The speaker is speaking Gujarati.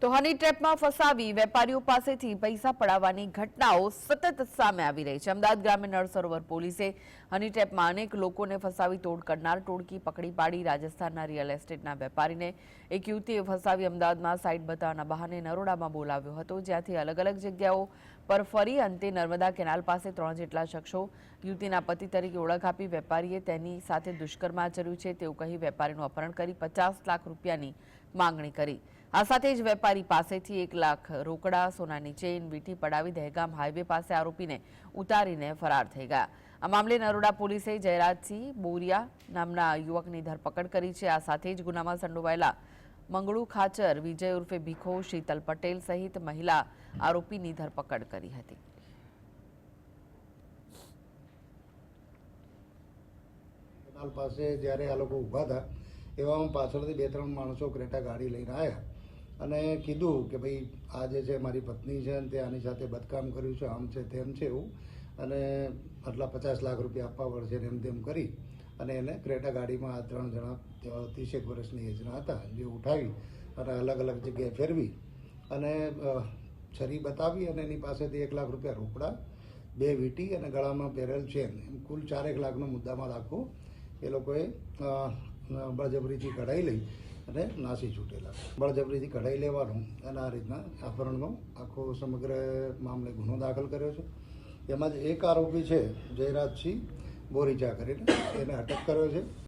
તો હની ટ્રેપમાં ફસાવી વેપારીઓ પાસેથી પૈસા પડાવવાની ઘટનાઓ સતત સામે આવી રહી છે. અમદાવાદ ગ્રામ્ય નળસરોવર પોલીસે હની ટ્રેપમાં અનેક લોકોને ફસાવી તોડ કરનાર ટોળકી પકડી પાડી રાજસ્થાનના રિયલ એસ્ટેટના વેપારીને. એક યુવતીએ ફસાવી અમદાવાદમાં સાઇટ બતાવવાના બહાને નરોડામાં બોલાવ્યો હતો, જ્યાંથી અલગ અલગ જગ્યાઓ પર ફરી અંતે નર્મદા કેનાલ પાસે ત્રણ જેટલા શખ્સો યુવતીના પતિ તરીકે ઓળખ આપી વેપારીએ તેની સાથે દુષ્કર્મ આચર્યું છે. તેવું કહી વેપારીનું અપહરણ કરી પચાસ લાખ રૂપિયાની માંગણી કરી. આ સાથે જ વેપારી પાસેથી એક લાખ રોકડા, સોનાની ચેઇન, વીટી પડાવી દહેગામ હાઈવે પાસે આરોપીને ઉતારીને ફરાર થઈ ગયા. આ મામલે નરોડા પોલીસે જયરાજસિંહ બોરિયા નામના યુવકની ધરપકડ કરી છે. આ સાથે જ ગુનામાં સંડોવાયેલા મંગળુ ખાચર, વિજય ઉર્ફે ભીખો, શીતલ પટેલ સહિત મહિલા આરોપીની ધરપકડ કરી હતી. પાસે જ્યારે આ લોકો ઊભા હતા, એવામાં પાછળથી બે ત્રણ માણસો ક્રેટા ગાડી લઈને આવ્યા અને કીધું કે ભાઈ આ જે છે મારી પત્ની છે અને તે આની સાથે બદકામ કર્યું છે, આમ છે તેમ છે એવું. અને આટલા પચાસ લાખ રૂપિયા આપવા પડશે એમ તેમ કરી. અને એને ક્રેટા ગાડીમાં આ ત્રણ જણા ત્રીસેક વર્ષની એજના હતા, જે ઉઠાવી અને અલગ અલગ જગ્યાએ ફેરવી. અને છરી બતાવી અને એની પાસેથી એક લાખ રૂપિયા રોકડા, બે વીંટી અને ગળામાં પહેરેલ ચેન. એમ કુલ ચારેક લાખનો મુદ્દામાં રાખો. એ લોકોએ બળજબરીથી કઢાઈ લઈ. અને નાસી છૂટેલા. બળજબરીથી કઢાઈ લેવાનું અને આ રીતના અપહરણનો આખો સમગ્ર મામલે ગુનો દાખલ કર્યો છે. એમાં જ એક આરોપી છે, જયરાજસિંહ બોરીચા કરીને એને અટક કર્યો છે.